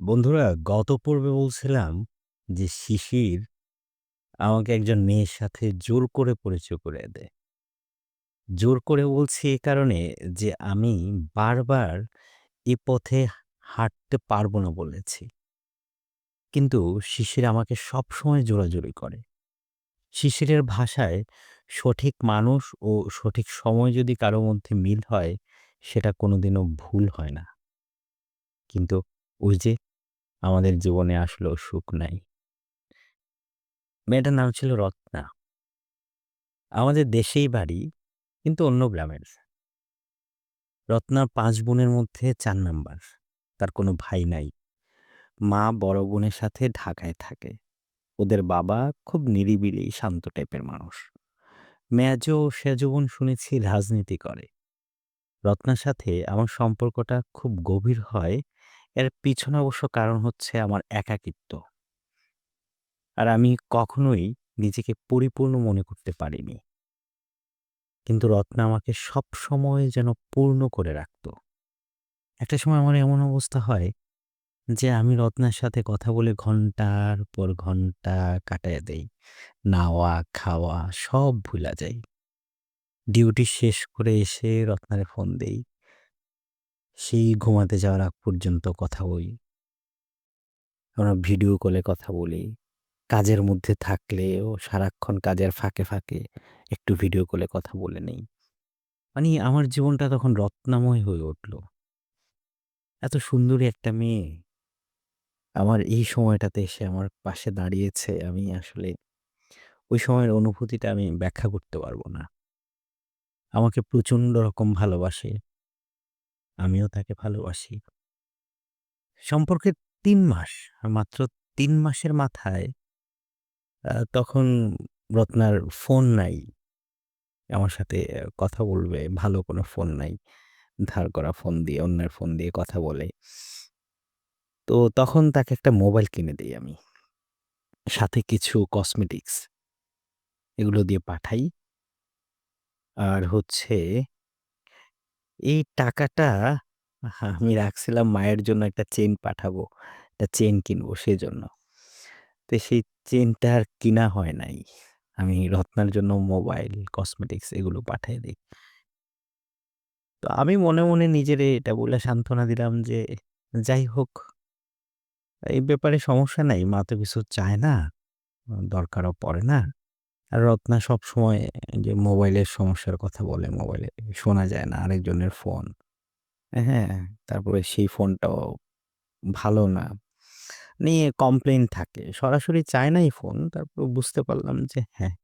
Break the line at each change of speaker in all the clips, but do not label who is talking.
বন্ধুরা, গত পর্বে বলছিলাম যে শিশির আমাকে একজন মেয়ের সাথে জোর করে পরিচয় করে দেয়। জোর করে বলছি এ কারণে যে আমি বারবার এ পথে হাঁটতে পারব না বলেছি। কিন্তু শিশির আমাকে সবসময় জোরাজুরি করে। শিশিরের ভাষায় সঠিক মানুষ ও সঠিক সময় যদি কারও মধ্যে মিল হয়, সেটা কোনোদিনও ভুল হয় না। কিন্তু ওই যে আমাদের জীবনে আসলেও সুখ নাই। মেয়েটার নাম ছিল রত্না। আমাদের দেশেই বাড়ি, কিন্তু অন্য গ্রামের। রত্নার পাঁচ বোনের মধ্যে চার নাম্বার। তার কোনো ভাই নাই। মা বড় বোনের সাথে ঢাকায় থাকে। ওদের বাবা খুব নিরিবিলি, শান্ত টাইপের মানুষ। মেজো ও সেজো বোন শুনেছি রাজনীতি করে। রত্নার সাথে আমার সম্পর্কটা খুব গভীর হয় এর পিছনে অবশ্য কারণ হচ্ছে আমার একাকিত্ব। আর আমি কখনোই নিজেকে পরিপূর্ণ মনে করতে পারিনি। কিন্তু রত্না আমাকে সবসময় যেন পূর্ণ করে রাখত। একটা সময় আমার এমন অবস্থা হয় যে আমি রত্নার সাথে কথা বলে ঘণ্টার পর ঘণ্টা কাটাইয়া দেই। নাওয়া, খাওয়া সব ভুলা যাই। ডিউটি শেষ করে এসে রত্নারে ফোন দেই। সেই ঘুমাতে যাওয়ার আগ পর্যন্ত কথা বলি। আমরা ভিডিও কলে কথা বলি। কাজের মধ্যে থাকলেও সারাক্ষণ কাজের ফাঁকে, ফাঁকে একটু ভিডিও কলে কথা বলে নেই। মানে আমার জীবনটা তখন রত্নাময় হয়ে উঠল। এত সুন্দরী একটা মেয়ে আমার এই সময়টাতে এসে আমার পাশে দাঁড়িয়েছে আমি আসলে ওই সময়ের অনুভূতিটা আমি ব্যাখ্যা করতে পারব না। আমাকে প্রচণ্ড রকম ভালোবাসে। আমিও তাকে ভালোবাসি। সম্পর্কের তিন মাস, মাত্র তিন মাসের মাথায় তখন রত্নার ফোন নাই। আমার সাথে কথা বলবে, ভালো কোনো ফোন নাই। ধার করা ফোন দিয়ে, অন্যের ফোন দিয়ে কথা বলে। তো তখন তাকে একটা মোবাইল কিনে দিই আমি। সাথে কিছু কসমেটিক্স। এগুলো দিয়ে পাঠাই। আর হচ্ছে এই টাকাটা আমি রাখছিলাম মায়ের জন্য একটা চেইন পাঠাবো। একটা চেইন কিনবো সেজন্য। তো সেই চেইনটা আর কিনা হয় নাই। আমি রত্নার জন্য মোবাইল, কসমেটিক্স এগুলো পাঠায় দেই। তো আমি মনে, মনে নিজেরে এটা বইলা সান্ত্বনা দিলাম যে, যাই হোক এই ব্যাপারে সমস্যা নাই। মা তো কিছু চায় না। দরকারও পড়ে না। আর রত্না সবসময় যে মোবাইলের সমস্যার কথা বলে, মোবাইলে শোনা যায় না আরেকজনের ফোন। হ্যাঁ? তারপরে সেই ফোনটাও ভালো না। নিয়ে কমপ্লেইন থাকে। সরাসরি চায় নাই ফোন। তারপর বুঝতে পারলাম যে হ্যাঁ,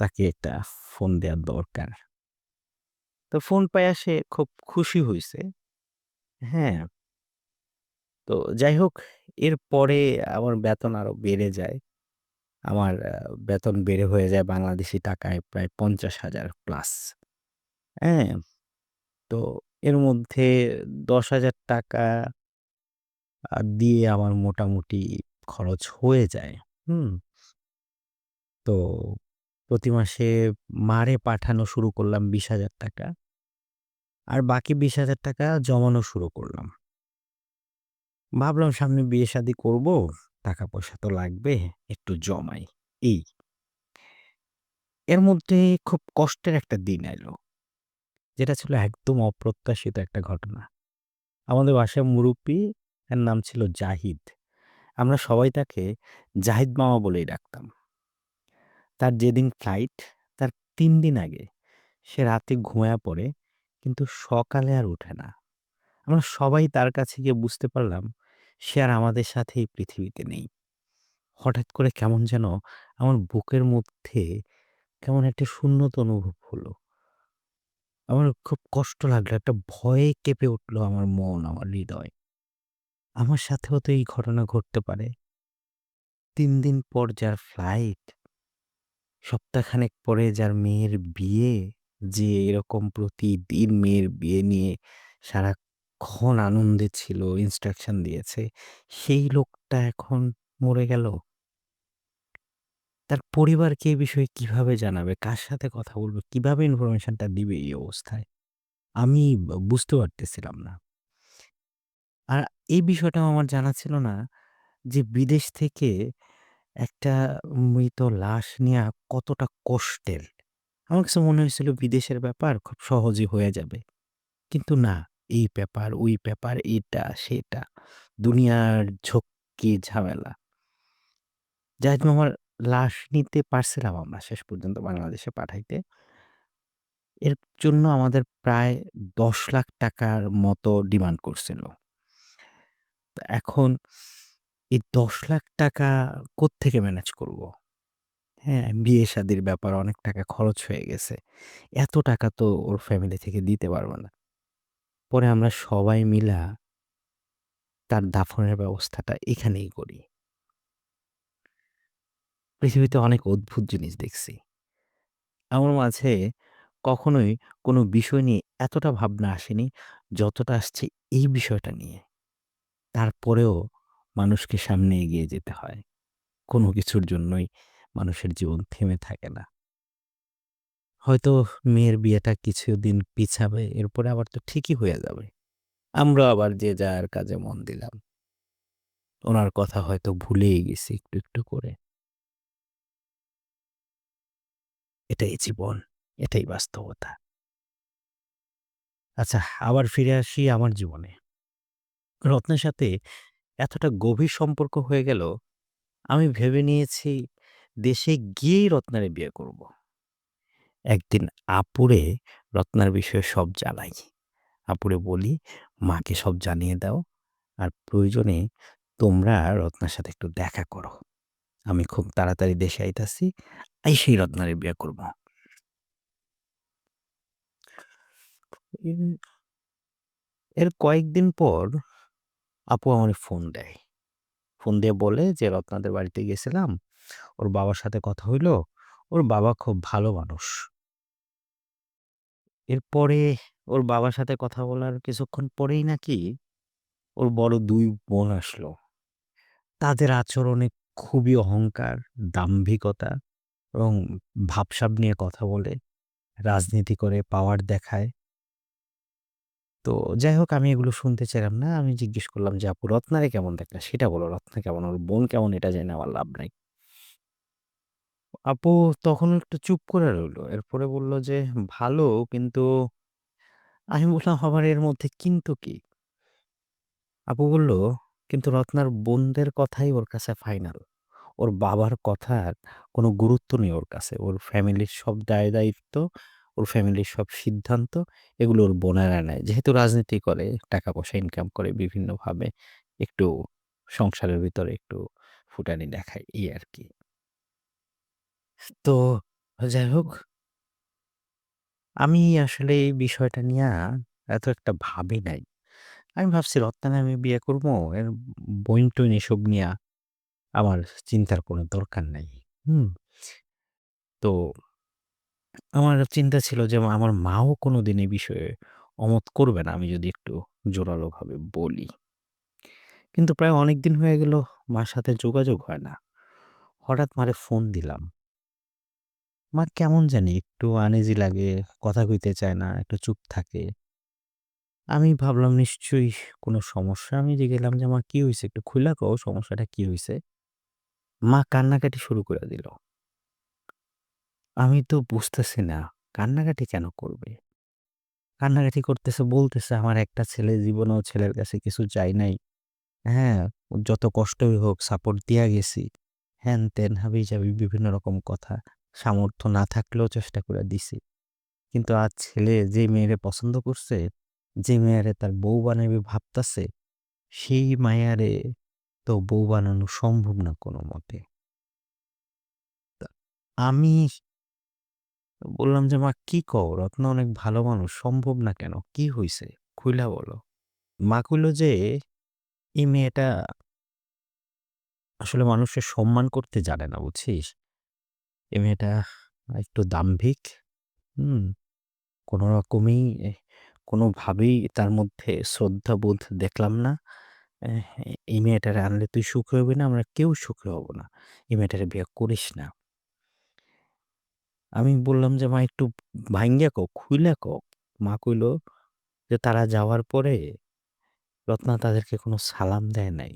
তাকে একটা ফোন দেওয়ার দরকার। তো ফোন পাইয়া সে খুব খুশি হইছে। হ্যাঁ। তো যাই হোক এরপরে আমার বেতন আরও বেড়ে যায়। আমার বেতন বেড়ে হয়ে যায় বাংলাদেশি টাকায় প্রায় ৫০,০০০ প্লাস। হ্যাঁ? তো এর মধ্যে দশ হাজার টাকা দিয়ে আমার মোটামুটি খরচ হয়ে যায়। হুম? তো প্রতি মাসে মারে পাঠানো শুরু করলাম ৳২০,০০০ আর বাকি ৳২০,০০০ জমানো শুরু করলাম। ভাবলাম সামনে বিয়ে-শাদী করব। টাকা-পয়সা তো লাগবে। একটু জমাই। এই। এর মধ্যে খুব কষ্টের একটা দিন এলো যেটা ছিল একদম অপ্রত্যাশিত একটা ঘটনা। আমাদের বাসায় মুরুব্বি, এর নাম ছিল জাহিদ। আমরা সবাই তাকে জাহিদ মামা বলেই ডাকতাম। তার যেদিন ফ্লাইট, তার তিন দিন আগে সে রাতে ঘুমায়া পড়ে কিন্তু সকালে আর ওঠে না। আমরা সবাই তার কাছে গিয়ে বুঝতে পারলাম সে আর আমাদের সাথে এই পৃথিবীতে নেই। হঠাৎ করে কেমন যেন আমার বুকের মধ্যে কেমন একটা শূন্যতা অনুভব হলো। আমার খুব কষ্ট লাগল। একটা ভয়ে কেঁপে উঠল আমার মন, আমার হৃদয়। আমার সাথেও তো এই ঘটনা ঘটতে পারে। ৩ দিন পর যার ফ্লাইট, সপ্তাহখানেক পরে যার মেয়ের বিয়ে, যে এরকম প্রতিদিন মেয়ের বিয়ে নিয়ে সারাক্ষণ আনন্দে ছিল, ইনস্ট্রাকশন দিয়েছে, সেই লোকটা এখন মরে গেল। তার পরিবারকে এই বিষয়ে কীভাবে জানাবে? কার সাথে কথা বলবে? কীভাবে ইনফরমেশনটা দিবে এই অবস্থায়? আমি বুঝতে পারতেছিলাম না। আর এই বিষয়টাও আমার জানা ছিল না যে বিদেশ থেকে একটা মৃত লাশ নেয়া কতটা কষ্টের। আমার কাছে মনে হয়েছিল বিদেশের ব্যাপার খুব সহজেই হয়ে যাবে। কিন্তু না, এই ব্যাপার, ওই ব্যাপার, এটা সেটা। দুনিয়ার ঝক্কি ঝামেলা। হোক আমার লাশ নিতে পারছিলাম আমরা শেষ পর্যন্ত বাংলাদেশে পাঠাইতে। এর জন্য আমাদের প্রায় দশ লাখ টাকার মতো ডিমান্ড করছিল। এখন এই দশ লাখ টাকা কোত্থেকে ম্যানেজ করব? হ্যাঁ, বিয়ে-শাদির ব্যাপার অনেক টাকা খরচ হয়ে গেছে। এত টাকা তো ওর ফ্যামিলি থেকে দিতে পারব না। পরে আমরা সবাই মিলা তার দাফনের ব্যবস্থাটা এখানেই করি। পৃথিবীতে অনেক অদ্ভুত জিনিস দেখছি। আমার মাঝে কখনোই কোনো বিষয় নিয়ে এতটা ভাবনা আসেনি, যতটা আসছে এই বিষয়টা নিয়ে। তারপরেও মানুষকে সামনে এগিয়ে যেতে হয়। কোনো কিছুর জন্যই মানুষের জীবন থেমে থাকে না। হয়তো মেয়ের বিয়েটা কিছুদিন পিছাবে, এরপরে আবার তো ঠিকই হয়ে যাবে। আমরা আবার যে যার কাজে মন দিলাম। ওনার কথা হয়তো ভুলেই গেছি একটু, একটু করে। এটাই জীবন, এটাই বাস্তবতা। আচ্ছা, আবার ফিরে আসি আমার জীবনে। রত্নের সাথে এতটা গভীর সম্পর্ক হয়ে গেল, আমি ভেবে নিয়েছি দেশে গিয়েই রত্নারে বিয়ে করব। একদিন আপুরে রত্নার বিষয়ে সব জানাই। আপুরে বলি, "মাকে সব জানিয়ে দাও। আর প্রয়োজনে তোমরা রত্নার সাথে একটু দেখা করো। আমি খুব তাড়াতাড়ি দেশে আইতাছি। আই সেই রত্নারে বিয়ে করব।" এর কয়েকদিন পর আপু আমারে ফোন দেয়। ফোন দিয়ে বলে যে, "রত্নাদের বাড়িতে গেছিলাম। ওর বাবার সাথে কথা হইল। ওর বাবা খুব ভালো মানুষ।" এরপরে ওর বাবার সাথে কথা বলার কিছুক্ষণ পরেই নাকি ওর বড় দুই বোন আসলো। তাদের আচরণে খুবই অহংকার, দাম্ভিকতা এবং ভাবসাব নিয়ে কথা বলে, রাজনীতি করে, পাওয়ার দেখায়। তো যাই হোক আমি এগুলো শুনতে চাইলাম না। আমি জিজ্ঞেস করলাম যে, "আপু রত্নারে কেমন দেখলা? সেটা বলো। রত্না কেমন? ওর বোন কেমন? এটা জেনে আমার লাভ নাই।" আপু তখন একটু চুপ করে রইল। এরপরে বলল যে, "ভালো কিন্তু" আমি বললাম, "আবার এর মধ্যে কিন্তু কি?" আপু বলল, "কিন্তু রত্নার বোনদের কথাই ওর কাছে ফাইনাল। ওর বাবার কথার কোনো গুরুত্ব নেই ওর কাছে। ওর ফ্যামিলির সব দায়-দায়িত্ব, ওর ফ্যামিলির সব সিদ্ধান্ত এগুলো ওর বোনেরা নেয়। যেহেতু রাজনীতি করে, টাকা-পয়সা ইনকাম করে বিভিন্নভাবে একটু সংসারের ভিতরে একটু ফুটানি দেখায় এই আরকি।" তো যাই হোক আমি আসলে এই বিষয়টা নিয়া এত একটা ভাবি নাই। আমি ভাবছি রত্নারে আমি বিয়ে করব। এর বইন-টইন এসব নিয়া আমার চিন্তার কোনো দরকার নাই। হুম? তো আমার চিন্তা ছিল যে, আমার মাও কোনোদিন এই বিষয়ে অমত করবে না, আমি যদি একটু জোরালোভাবে বলি। কিন্তু প্রায় অনেকদিন হয়ে গেল, মার সাথে যোগাযোগ হয় না। হঠাৎ মারে ফোন দিলাম। মা কেমন জানি একটু আনইজি লাগে, কথা কইতে চায় না, একটু চুপ থাকে। আমি ভাবলাম নিশ্চয়ই কোনো সমস্যা। আমি গেলাম যে, "মা কি হইছে? একটু খুইলা কও সমস্যাটা কি হইছে?" মা কান্নাকাটি শুরু করে দিল। আমি তো বুঝতেছি না কান্নাকাটি কেন করবে? কান্নাকাটি করতেছে বলতেছে, "আমার একটা ছেলে জীবনেও ছেলের কাছে কিছু চাই নাই। হ্যাঁ, যত কষ্টই হোক সাপোর্ট দিয়া গেছি।" হ্যান-ত্যান হাবি-জাবি বিভিন্ন রকম কথা। সামর্থ্য না থাকলেও চেষ্টা করে দিছি। কিন্তু আজ ছেলে যে মেয়েরে পছন্দ করছে, যে মেয়েরে তার বউ বানাইবে ভাবতাছে, সেই মাইয়ারে তো বউ বানানো সম্ভব না কোনো মতে আমি বললাম যে, "মা কি কও? রত্ন অনেক ভালো মানুষ। সম্ভব না কেন? কি হইছে? খুইলা বলো।" মা কইল যে, "এই মেয়েটা আসলে মানুষের সম্মান করতে জানে না, বুঝছিস? এই মেয়েটা একটু দাম্ভিক। হুম? কোনো রকমেই কোনোভাবেই তার মধ্যে শ্রদ্ধাবোধ দেখলাম না। এই মেয়েটারে আনলে তুই সুখী হবি না, আমরা কেউ সুখী হব না। এই মেয়েটারে বিয়ে করিস না।" আমি বললাম যে, "মা একটু ভাইঙ্গা কও, খুইলা কও।" মা কইল যে, "তারা যাওয়ার পরে রত্না তাদেরকে কোনো সালাম দেয় নাই।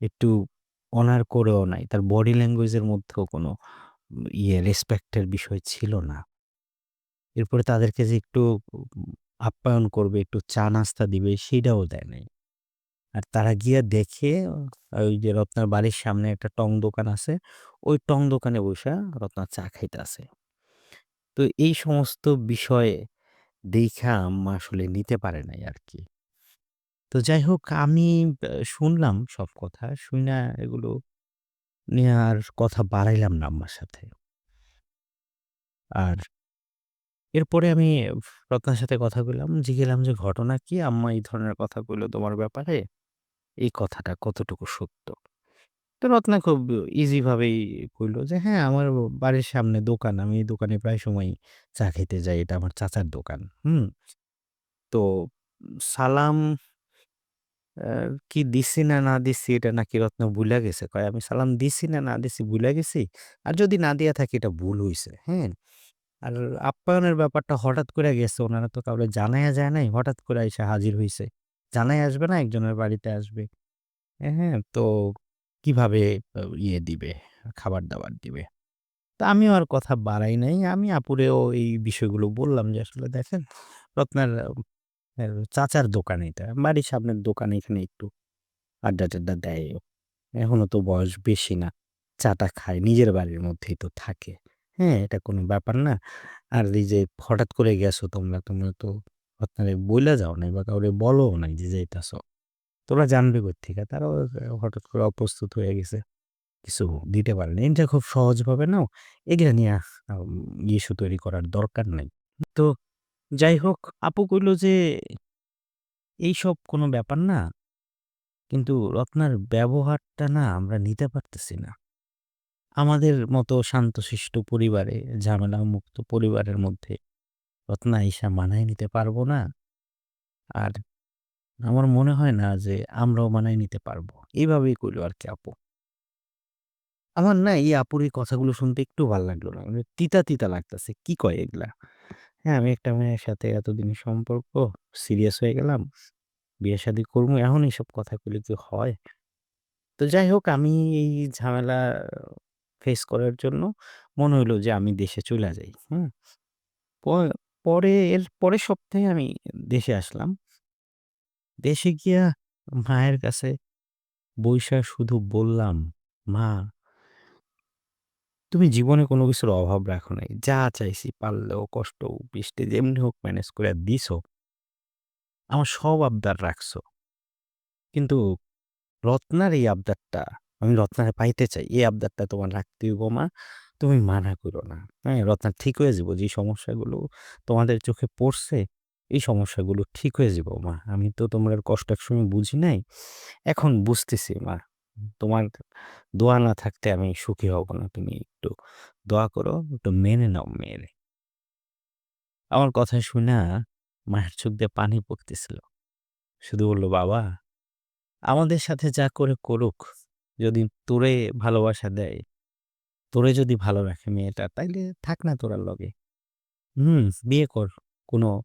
একটু অনার করেও নাই। তার বডি ল্যাঙ্গুয়েজের মধ্যেও কোনো ইয়ে রেসপেক্ট এর বিষয় ছিল না। এরপরে তাদেরকে যে একটু আপ্যায়ন করবে, একটু চা নাস্তা দিবে সেইটাও দেয় নাই। আর তারা গিয়া দেখে ওই যে রত্নার বাড়ির সামনে একটা টং দোকান আছে। ওই টং দোকানে বইসা রত্না চা খাইতাছে। তো এই সমস্ত বিষয়ে দেখা আম্মা আসলে নিতে পারে নাই আর কি তো যাই হোক আমি শুনলাম সব কথা। শুইনা এগুলো নিয়ে আর কথা বাড়াইলাম না আম্মার সাথে। আর এরপরে আমি রত্নার সাথে কথা কইলাম। জিজ্ঞেলাম যে, "ঘটনা কি? আম্মা এই ধরনের কথা কইলো তোমার ব্যাপারে। এই কথাটা কতটুকু সত্য?" তো রত্না খুব ইজি ভাবেই কইল যে, "হ্যাঁ, আমার বাড়ির সামনে দোকান। আমি এই দোকানে প্রায় সময় চা খেতে যাই। এটা আমার চাচার দোকান। হুম? তো সালাম কি দিছি না না দিছি এটা নাকি রত্ন ভুইলা গেছে। কয়, "আমি সালাম দিছি না না দিছি ভুইলা গেছি। আর যদি না দিয়া থাকি এটা ভুল হইছে।" হ্যাঁ? আর আপ্যায়নের ব্যাপারটা হঠাৎ করে গেছে। ওনারা তো কাউরে জানাইয়া যায় নাই। হঠাৎ করে আইসা হাজির হইছে। জানাই আসবে না, একজনের বাড়িতে আসবে। হ্যাঁ? তো কীভাবে ইয়ে দিবে, খাবার-দাবার দিবে। তা আমিও আর কথা বাড়াই নাই। আমি আপুরেও এই বিষয়গুলো বললাম যে, "আসলে দেখেন রত্নার চাচার দোকান এটা। বাড়ির সামনের দোকান এখানে একটু আড্ডা-টাড্ডা দেয়। এখনও তো বয়স বেশি না। চা-টা খায়। নিজের বাড়ির মধ্যেই তো থাকে। হ্যাঁ? এটা কোনো ব্যাপার না। আর এই যে হঠাৎ করে গেছো তোমরা, তোমরা তো রত্নারে বইলা যাও নাই বা কাউরে বলোও নাই যে যাইতাছো। তোরা জানবে কোত্থেকে?" তারাও হঠাৎ করে অপ্রস্তুত হয়ে গেছে। কিছু দিতে পারে নাই। এটা খুব সহজভাবে নাও। এগুলা নিয়া ইস্যু তৈরি করার দরকার নাই। তো যাই হোক আপু কইল যে, "এইসব কোনো ব্যাপার না। কিন্তু রত্নার ব্যবহারটা না আমরা নিতে পারতেছি না। আমাদের মতো শান্তশিষ্ট পরিবারে, ঝামেলামুক্ত পরিবারের মধ্যে রত্না আইসা মানায় নিতে পারব না। আর আমার মনে হয় না যে আমরাও মানায় নিতে পারব।" এভাবেই কইল আরকি আপু। আমার না এই আপুর এই কথাগুলো শুনতে একটু ভালো লাগল না। মানে তিতা, তিতা লাগতেছে কি কয় এগুলা? হ্যাঁ, আমি একটা মেয়ের সাথে এতদিনের সম্পর্ক, সিরিয়াস হয়ে গেলাম। বিয়ে-শাদী করব। এখন এসব কথা কইলে কি হয়? তো যাই হোক আমি এই ঝামেলা ফেস করার জন্য মনে হইল যে আমি দেশে চইলা যাই। হুম? পরে এর পরের সপ্তাহে আমি দেশে আসলাম। দেশে গিয়া মায়ের কাছে বইসা শুধু বললাম, "মা" "তুমি জীবনে কোনো কিছুর অভাব রাখো নাই। যা চাইছি পারলেও কষ্ট বৃষ্টি যেমনি হোক ম্যানেজ কইরা দিছো। আমার সব আবদার রাখছো। কিন্তু রত্নার এই আবদারটা আমি রত্নারে পাইতে চাই। এই আবদারটা তোমার রাখতে হইব মা। তুমি মানা কইরো না। হ্যাঁ? রত্না ঠিক হয়ে যাইব। যে সমস্যাগুলো তোমাদের চোখে পড়ছে, এই সমস্যাগুলো ঠিক হয়ে যাইব মা। আমি তো তোমরার কষ্ট একসময় বুঝি নাই। এখন বুঝতেছি মা। তোমার দোয়া না থাকতে আমি সুখী হব না। তুমি একটু দোয়া করো, একটু মেনে নাও মেয়েরে।" আমার কথা শুইনা মায়ের চোখ দিয়ে পানি পড়তেছিল। শুধু বলল, "বাবা, আমাদের সাথে যা করে করুক। যদি তোরে ভালোবাসা দেয়, তোরে যদি ভালো রাখে মেয়েটা, তাইলে থাক না তোরার লগে। হুম, বিয়ে কর। কোনো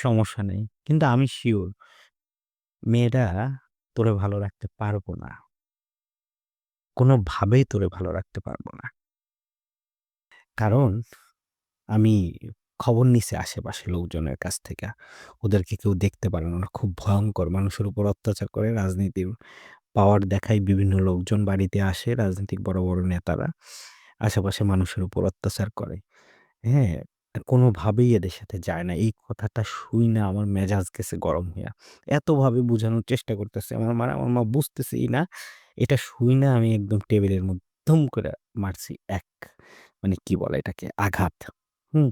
সমস্যা নেই। কিন্তু আমি শিওর মেয়েটা তোরে ভালো রাখতে পারব না। কোনোভাবেই তোরে ভালো রাখতে পারব না। কারণ আমি খবর নিছি আশেপাশের লোকজনের কাছ থেকে। ওদেরকে কেউ দেখতে পারে না। খুব ভয়ংকর। মানুষের উপর অত্যাচার করে। রাজনীতির পাওয়ার দেখায় বিভিন্ন লোকজন বাড়িতে আসে, রাজনৈতিক বড়, বড় নেতারা। আশেপাশে মানুষের উপর অত্যাচার করে। হ্যাঁ? কোনোভাবেই এদের সাথে যায় না। এই কথাটা শুই না আমার মেজাজ গেছে গরম হইয়া। এতভাবে বোঝানোর চেষ্টা করতেছে আমার মারে, আমার মা বুঝতেছেই না। এটা শুই না আমি একদম টেবিলের মধ্যে ধুম করে মারছি এক মানে কি বলে এটাকে আঘাত। হুম?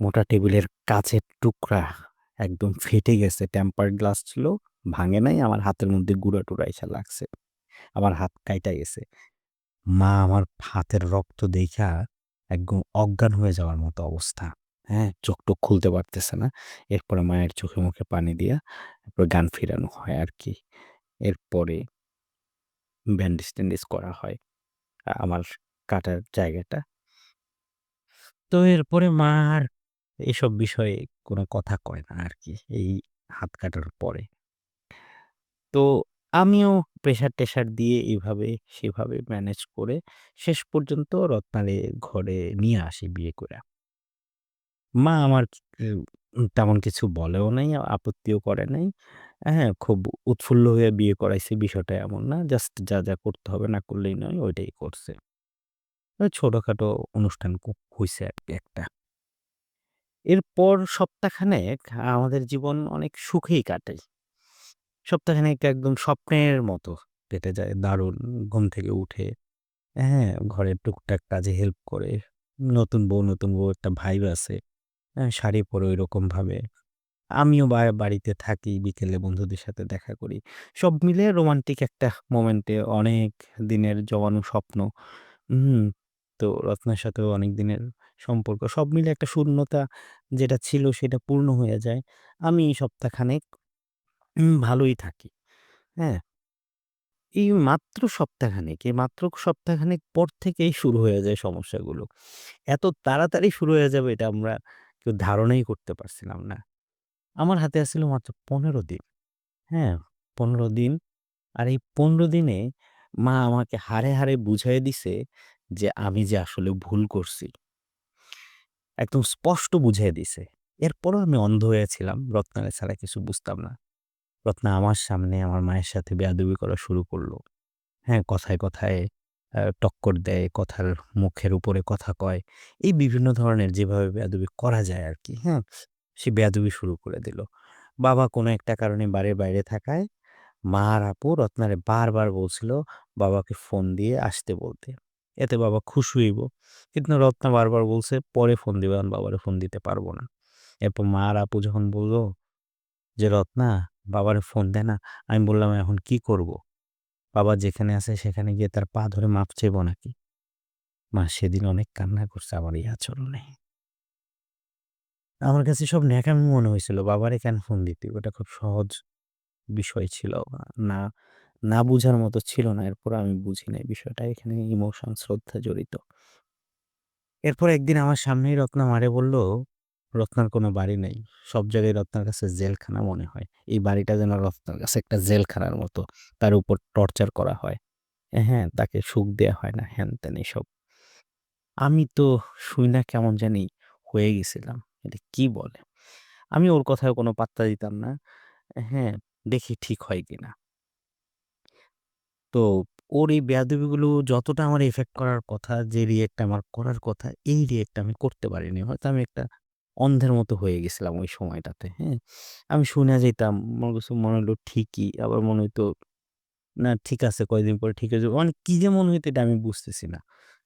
মোটা টেবিলের কাঁচের টুকরা একদম ফেটে গেছে। টেম্পারড গ্লাস ছিল, ভাঙে নাই। আমার হাতের মধ্যে গুড়া-টুড়া আইসা লাগছে। আমার হাত কাইটা গেছে। মা আমার হাতের রক্ত দেখা একদম অজ্ঞান হয়ে যাওয়ার মতো অবস্থা। হ্যাঁ? চোখ-টোখ খুলতে পারতেছে না। এরপরে মায়ের চোখে মুখে পানি দিয়া এরপর জ্ঞান ফেরানো হয় আর কি এরপরে ব্যান্ডেজ-ট্যান্ডেজ করা হয় আমার কাটার জায়গাটা। তো এরপরে মা আর এসব বিষয়ে কোনো কথা কয় না আর কি, এই হাত কাটার পরে। তো আমিও প্রেশার-টেশার দিয়ে এভাবে সেভাবে ম্যানেজ করে শেষ পর্যন্ত রত্নারে ঘরে নিয়ে আসি বিয়ে করে মা আমার তেমন কিছু বলেও নাই, আপত্তিও করে নাই। হ্যাঁ, খুব উৎফুল্ল হয়ে বিয়ে করাইছি বিষয়টা এমন না। জাস্ট যা, যা করতে হবে না করলেই নয় ওইটাই করছে। ছোটখাটো অনুষ্ঠান কু হইছে আরকি একটা। এরপর সপ্তাহখানেক আমাদের জীবন অনেক সুখেই কাটে। সপ্তাহখানেক একদম স্বপ্নের মতো কেটে যায়। দারুণ ঘুম থেকে উঠে, হ্যাঁ, ঘরের টুকটাক কাজে হেল্প করে। নতুন বউ, নতুন বউ একটা ভাইব আছে। শাড়ি পরে ঐরকমভাবে। আমিও বা বাড়িতে থাকি, বিকেলে বন্ধুদের সাথে দেখা করি। সব মিলে রোমান্টিক একটা মোমেন্টে অনেক দিনের জমানো স্বপ্ন। হুম, তো রত্নার সাথেও অনেক দিনের সম্পর্ক। সব মিলে একটা শূন্যতা যেটা ছিল সেটা পূর্ণ হয়ে যায়। আমি সপ্তাহখানেক ভালোই থাকি। হ্যাঁ? এই মাত্র সপ্তাহখানেক, এই মাত্র সপ্তাহখানেক পর থেকেই শুরু হয়ে যায় সমস্যাগুলো। এত তাড়াতাড়ি শুরু হয়ে যাবে এটা আমরা কেউ ধারণাই করতে পারছিলাম না। আমার হাতে আছিল মাত্র ১৫ দিন। হ্যাঁ? ১৫ দিন। আর এই ১৫ দিনে মা আমাকে হারে হারে বুঝাই দিছে যে আমি যে আসলে ভুল করছি। একদম স্পষ্ট বুঝাই দিছে। এরপরও আমি অন্ধ হয়েছিলাম রত্নারে ছাড়া কিছু বুঝতাম না। রত্না আমার সামনে আমার মায়ের সাথে বেয়াদবি করা শুরু করল হ্যাঁ, কথায়, কথায় টক্কর দেয়, কথার মুখের উপরে কথা কয়। এই বিভিন্ন ধরনের যেভাবে বেয়াদবি করা যায় আর কি হ্যাঁ? সে বেয়াদবি শুরু করে দিল। বাবা কোনো একটা কারণে বাড়ির বাইরে থাকায় মা আর আপু রত্নারে বারবার বলছিল বাবাকে ফোন দিয়ে আসতে বলতে। এতে বাবা খুশি হইব। কিন্তু রত্না বারবার বলছে, "পরে ফোন দিবে এখন বাবারে ফোন দিতে পারব না।" এরপর মা আর আপু যখন বলল যে, "রত্না বাবারে ফোন দেয় না।" আমি বললাম, "এখন কি করব? বাবা যেখানে আছে সেখানে গিয়ে তার পা ধরে মাপ চাইব নাকি?" মা সেদিন অনেক কান্না করছে আমার এই আচরণে। আমার কাছে সব ন্যাকামি মনে হয়েছিল। বাবারে কেন ফোন দিতি? ওটা খুব সহজ বিষয় ছিল। না, না বুঝার মতো ছিল না। এরপর আমি বুঝি নাই বিষয়টা। এখানে ইমোশন, শ্রদ্ধা জড়িত। এরপর একদিন আমার সামনেই রত্না মারে বলল, "রত্নার কোনো বাড়ি নেই। সব জায়গায় রত্নার কাছে জেলখানা মনে হয়। এই বাড়িটা যেন রত্নার কাছে একটা জেলখানার মতো। তার উপর টর্চার করা হয়। হ্যাঁ, তাকে সুখ দেওয়া হয় না, হ্যান-ত্যান এসব।" আমি তো শুইনা কেমন জানি হয়ে গেছিলাম। এটা কি বলে? আমি ওর কথায় কোনো পাত্তা দিতাম না। হ্যাঁ, দেখি ঠিক হয় কিনা। তো ওর এই বেয়াদবিগুলো যতটা আমার এফেক্ট করার কথা, যে রিঅ্যাক্ট আমার করার কথা, এই রিঅ্যাক্ট আমি করতে পারিনি। হয়তো আমি একটা অন্ধের মতো হয়ে গেছিলাম ওই সময়টাতে, হ্যাঁ? আমি শুনে যেতাম মনে করছি মনে হলো ঠিকই। আবার মনে হইতো না ঠিক আছে কয়দিন পরে ঠিক হয়ে যাবে। মানে কি যে মনে হইতো এটা আমি বুঝতেছি না।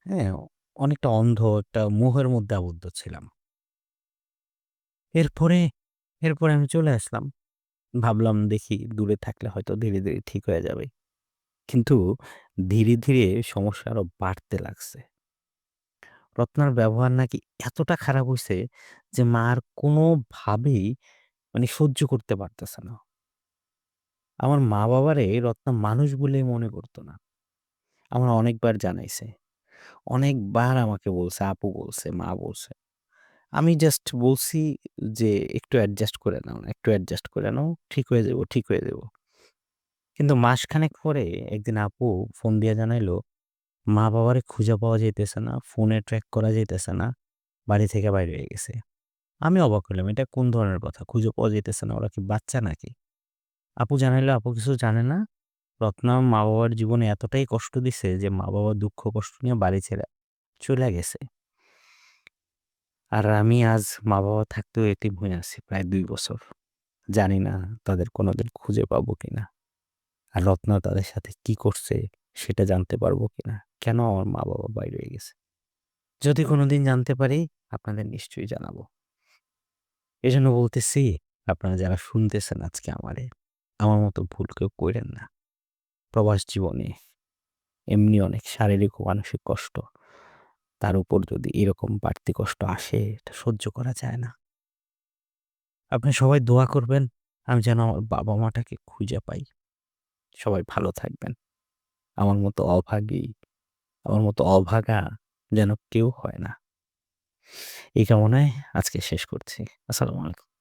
হ্যাঁ? অনেকটা অন্ধ একটা মোহের মধ্যে আবদ্ধ ছিলাম। এরপরে, এরপরে আমি চলে আসলাম। ভাবলাম দেখি দূরে থাকলে হয়তো ধীরে, ধীরে ঠিক হয়ে যাবে। কিন্তু ধীরে, ধীরে সমস্যা আরও বাড়তে লাগছে। রত্নার ব্যবহার নাকি এতটা খারাপ হইছে যে মা আর কোনোভাবেই মানে সহ্য করতে পারতেছে না। আমার মা-বাবারে রত্না মানুষ বলে মনে করতো না। আমার অনেকবার জানাইছে। অনেকবার আমাকে বলছে, আপু বলছে, মা বলছে। আমি জাস্ট বলছি যে, "একটু অ্যাডজাস্ট করে নাও একটু অ্যাডজাস্ট করে নাও। ঠিক হয়ে যাব, ঠিক হয়ে যাব।" কিন্তু মাসখানেক পরে একদিন আপু ফোন দিয়ে জানাইলো, মা-বাবারে খুঁজে পাওয়া যাইতেছে না, ফোনে ট্র্যাক করা যাইতেছে না, বাড়ি থেকে বাইরে হয়ে গেছে। আমি অবাক হইলাম, এটা কোন ধরনের কথা? খুঁজে পাওয়া যাইতেছে না, ওরা কি বাচ্চা নাকি? আপু জানাইলো আপু কিছু জানে না। রত্না মা-বাবার জীবনে এতটাই কষ্ট দিছে যে মা-বাবা দুঃখ কষ্ট নিয়ে বাড়ি ছেড়ে চলে গেছে। আর আমি আজ মা-বাবা থাকতেও এটি হয়ে আছি প্রায় দুই বছর। জানি না তাদের কোনোদিন খুঁজে পাবো কিনা। আর রত্না তাদের সাথে কি করছে সেটা জানতে পারব কিনা। কেন আমার মা-বাবা বাইরে হয়ে গেছে। যদি কোনোদিন জানতে পারি আপনাদের নিশ্চয়ই জানাব। এজন্য বলতেছি আপনারা যারা শুনতেছেন আজকে আমারে, আমার মতো ভুল কেউ করেন না। প্রবাস জীবনে এমনি অনেক শারীরিক ও মানসিক কষ্ট। তার উপর যদি এরকম বাড়তি কষ্ট আসে এটা সহ্য করা যায় না। আপনি সবাই দোয়া করবেন আমি যেন আমার বাবা-মাটাকে খুঁজে পাই। সবাই ভালো থাকবেন। আমার মতো অভাগী, আমার মতো অভাগা যেন কেউ হয় না। এই কামনায় আজকে শেষ করছি। আসসালামু আলাইকুম।